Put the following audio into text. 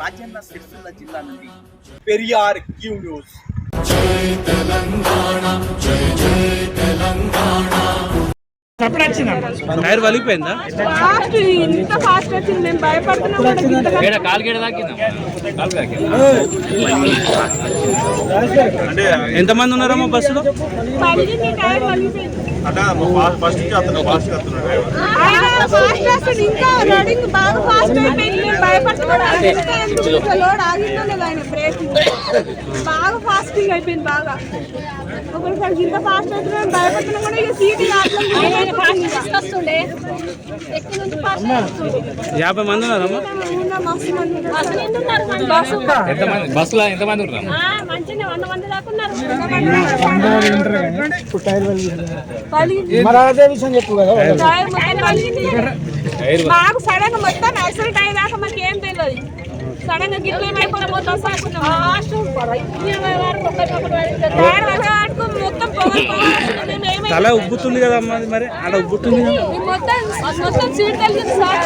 రాజన్న సిరిసిల్ల జిల్లా నుండి Periyar Q news. Tyre వలిగిపోయిందా? ఫాస్ట్ ఇంత ఫాస్ట్ వచ్చింది. మేము భయపడుతున్నాం కూడా ఇంతగా ఎంతమంది ఉన్నారమ్మా బస్సులో. ఫస్ట్ ఫాస్ట్ ఫాస్ట్ వస్తుంది ఇంకా రైడింగ్ బాగా ఫాస్ట్ అయిపోయింది. మేము భయపడుతున్నాం ఇంకా ఎందుకు ఇంకా లోడ్ ఆగిందో లేదు ఆయన బ్రేక్. బాగా ఫాస్టింగ్ అయిపోయింది బాగా ఒకరిసారి ఇంత ఫాస్ట్ అవుతున్నాం భయపడుతున్నాం కూడా ఇక సీట్ తీసుకొస్తుండే ఎక్కడి నుంచి ఫాస్ట్ యాభై మంది ఉన్నారమ్మా ఉన్నారు. బస్సులో ఎంతమంది మంచిగా వంద మంది దాకా. మాకు సడన్ మొత్తం యాక్సిడెంట్ అయ్యేదాకా మాకు ఏం తెలియదు సడన్గా గిట్ల ఏమైపోతే మొత్తం తల ఉబ్బుతుంది కదా అమ్మ మరి? అలా ఉబ్బుతుంది కదా? మొత్తం మొత్తం సీట్ కలిగింది సార్